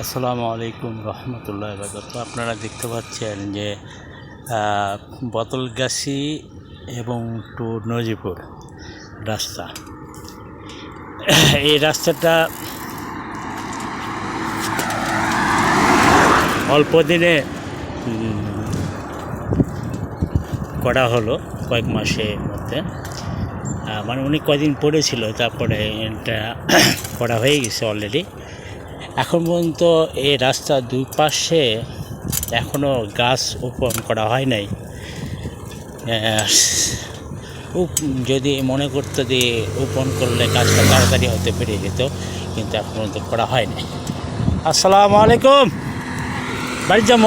আসসালামু আলাইকুম রহমতুল্লাহ বারকাত আপনারা দেখতে পাচ্ছেন যে আহ, বদলগাছি এবং টু নজিপুর রাস্তা। এই রাস্তাটা অল্প দিনে করা হলো কয়েক মাসের মধ্যে। মানে উনি কয়দিন পড়েছিল তারপরে এটা করা হয়ে গেছে অলরেডি এখন পর্যন্ত এই রাস্তার দুই পাশে এখনও গাছ রোপণ করা হয় নাই। যদি মনে করতো যে রোপণ করলে গাছটা তাড়াতাড়ি হতে পেরে যেত, কিন্তু এখন পর্যন্ত করা হয়নি। আসসালামু আলাইকুম। বাড়ি যাব।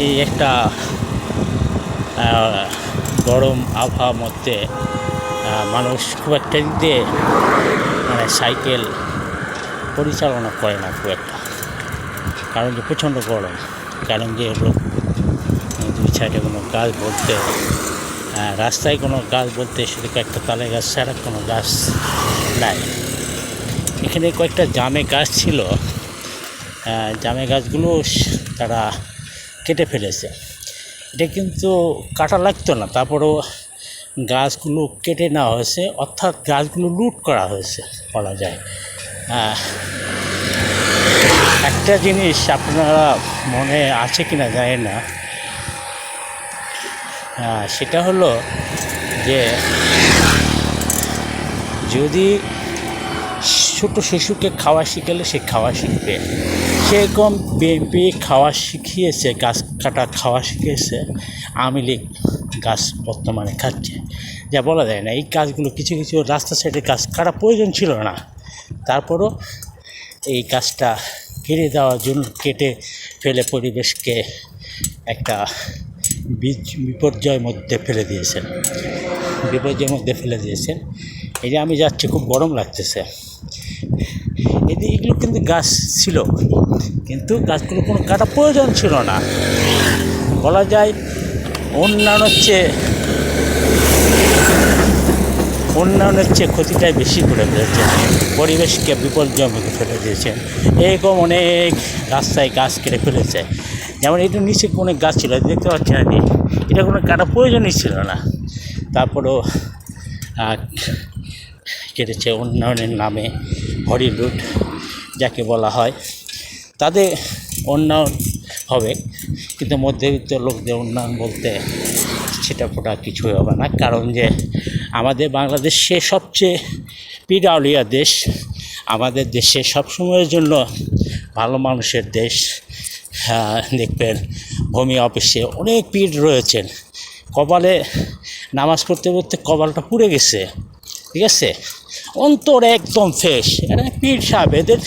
এই একটা গরম আবহাওয়ার মধ্যে মানুষ খুব একটা দিতে মানে সাইকেল পরিচালনা করে না খুব একটা। কারণ যে প্রচণ্ড গরম কারণ যে রোদ দুই সাইডে কোনো গাছ বলতে আহ, রাস্তায় কোনো গাছ বলতে শুধু কয়েকটা তালে গাছ ছাড়া কোনো গাছ নাই। এখানে কয়েকটা জামে গাছ ছিল আহ, জামে গাছগুলো তারা কেটে ফেলেছে। এটা কিন্তু কাটা লাগতো না তারপরেও গাছগুলো কেটে নেওয়া হয়েছে অর্থাৎ গাছগুলো লুট করা হয়েছে বলা যায়। একটা জিনিস আপনারা মনে আছে কিনা জানি না। সেটা হলো যে যদি ছোটো শিশুকে খাওয়া শিখালে সে খাওয়া শিখবে। সেরকম বিএনপি খাওয়া শিখিয়েছে, গাছ কাটা খাওয়া শিখিয়েছে আওয়ামী গাছ বর্তমানে খাচ্ছে। যা বলা যায় না, এই কাজগুলো কিছু কিছু রাস্তা সাইডে গাছ কাটা প্রয়োজন ছিল না। তারপরও এই গাছটা কেটে দেওয়ার জন্য কেটে ফেলে পরিবেশকে একটা বিপর্যয়ের মধ্যে ফেলে দিয়েছেন। বিপর্যয়ের মধ্যে ফেলে দিয়েছেন। এই যে আমি যাচ্ছি, খুব গরম লাগতেছে। এদি এগুলো কিন্তু গাছ ছিল, কিন্তু গাছগুলো কোনো কাটা প্রয়োজন ছিল না। বলা যায় অন্যান্য চেয়ে উন্নয়নের চেয়ে ক্ষতিটাই বেশি করে ফেলেছেন পরিবেশকে বিপর্যয় ফেলে দিয়েছেন এরকম অনেক রাস্তায় গাছ কেটে ফেলেছে। যেমন এটা নিচে অনেক গাছ ছিল দেখতে পাচ্ছেন আপনি? এটা কোনো কাটা প্রয়োজনই ছিল না। তারপরেও কেটেছে উন্নয়নের নামে হরিলুট যাকে বলা হয়। তাদের উন্নয়ন হবে, কিন্তু মধ্যবিত্ত লোকদের উন্নয়ন বলতে সেটা ফোটা কিছুই হবে না। কারণ যে আমাদের বাংলাদেশে সবচেয়ে পিডাউলিয়া দেশ। আমাদের দেশে সবসময়ের জন্য ভালো মানুষের দেশ। হ্যাঁ, দেখবেন ভূমি অফিসে অনেক পীর রয়েছেন। কপালে নামাজ পড়তে পড়তে কপালটা পুড়ে গেছে। ঠিক আছে? অন্তর একদম ফ্রেশ এটা পীর সাহেব এদের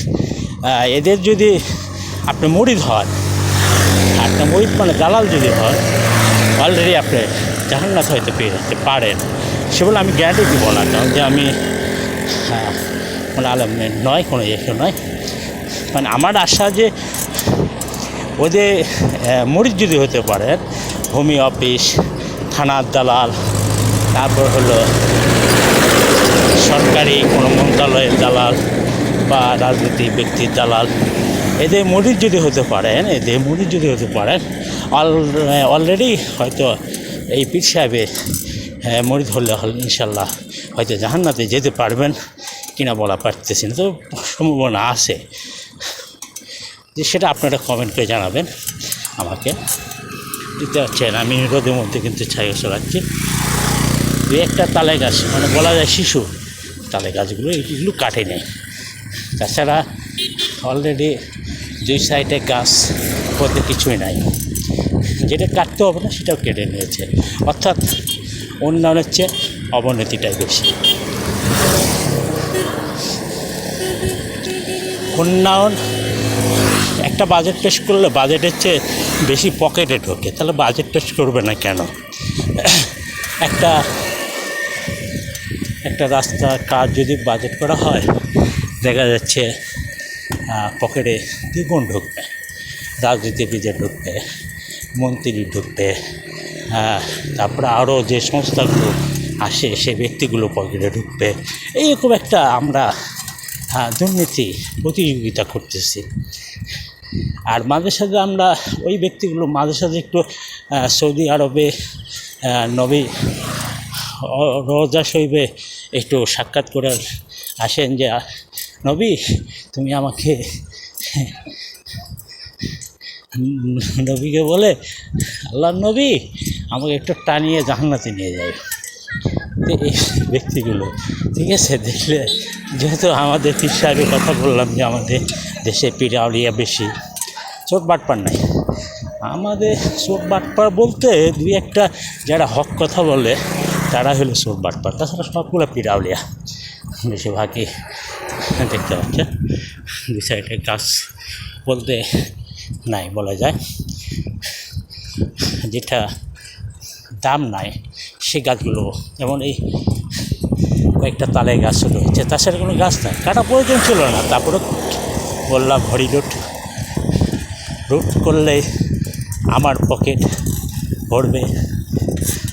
এদের যদি আপনি মরিদ হন একটা মরিদ মানে দালাল যদি হন অলরেডি আপনি জাহান্নাত হয়তো পেয়ে যেতে পারেন। সে বলে আমি গ্যারান্টি দিব না যে আমি হ্যাঁ, মানে আলম নয় কোনো ইয়ে নয়। মানে আমার আশা যে ওদের মরিদ যদি হতে পারে ভূমি অফিস থানার দালাল তারপর হলো সরকারি কোনো মন্ত্রণালয়ের দালাল বা রাজনৈতিক ব্যক্তির দালাল এদের মরিচ যদি হতে পারেন এদের মরিচ যদি হতে পারেন অল অলরেডি হয়তো এই পীর সাহেবের মরিদ হলে হল, ইনশাল্লাহ। হয়তো জাহান্নাতে যেতে পারবেন কিনা বলা পারতেছি না তো সম্ভাবনা আছে। যে সেটা আপনারা কমেন্ট করে জানাবেন আমাকে। দিতে পারছেন আমি রোদের মধ্যে কিন্তু ছাই চলাচ্ছি দু একটা তালে গাছ মানে বলা যায় শিশু তালে গাছগুলো, এগুলো কাটে নেই। তাছাড়া অলরেডি দুই সাইডে গাছ বলতে কিছুই নাই। যেটা কাটতে হবে না, সেটাও কেটে নিয়েছে। অর্থাৎ উন্নয়নের চেয়ে অবনতিটাই বেশি। উন্নয়ন, একটা বাজেট টেস্ট করলে বাজেটের চেয়ে বেশি পকেটে ঢোকে তাহলে বাজেট টেস্ট করবে না কেন? একটা একটা রাস্তার কাজ যদি বাজেট করা হয়, দেখা যাচ্ছে পকেটে দ্বিগুণ ঢুকবে, রাজনীতিবিদে ঢুকবে, মন্ত্রী ঢুকবে তারপরে আরও যে সংস্থাগুলো আসে, সে ব্যক্তিগুলো পকেটে ঢুকবে। এইরকম একটা আমরা হ্যাঁ দুর্নীতি প্রতিযোগিতা করতেছি। আর মাঝে সাঝে আমরা ওই ব্যক্তিগুলো, মাঝে সাঝে একটু সৌদি আরবে নবী রোজা শৈবে একটু সাক্ষাৎ করে আসেন যে, নবী, তুমি আমাকে, নবীকে বলে আল্লাহ নবী আমাকে একটু টানিয়ে জাহান্নাতে নিয়ে যাবে তো এই ব্যক্তিগুলো ঠিক আছে, দেখলে যেহেতু আমাদের পীর সাহেবের কথা বললাম যে আমাদের দেশে পিরাউলিয়া বেশি চোট বাটপার নাই। আমাদের চোট বাটপার বলতে দুই একটা যারা হক কথা বলে, তারা হলো চোট বাটপার। তাছাড়া সবগুলো পিরাউলিয়া, বেশিরভাগই দেখতে পাচ্ছে। দুই সাইডে গাছ বলতে নাই বলা যায়। যেটা দাম নাই সে গাছগুলো। যেমন এই কয়েকটা তালে গাছ রয়েছে তাছাড়া কোনো গাছ নাই। কাটা প্রয়োজন ছিল না। তারপরে বললাম হরি রুট রুট করলে আমার পকেট ভরবে।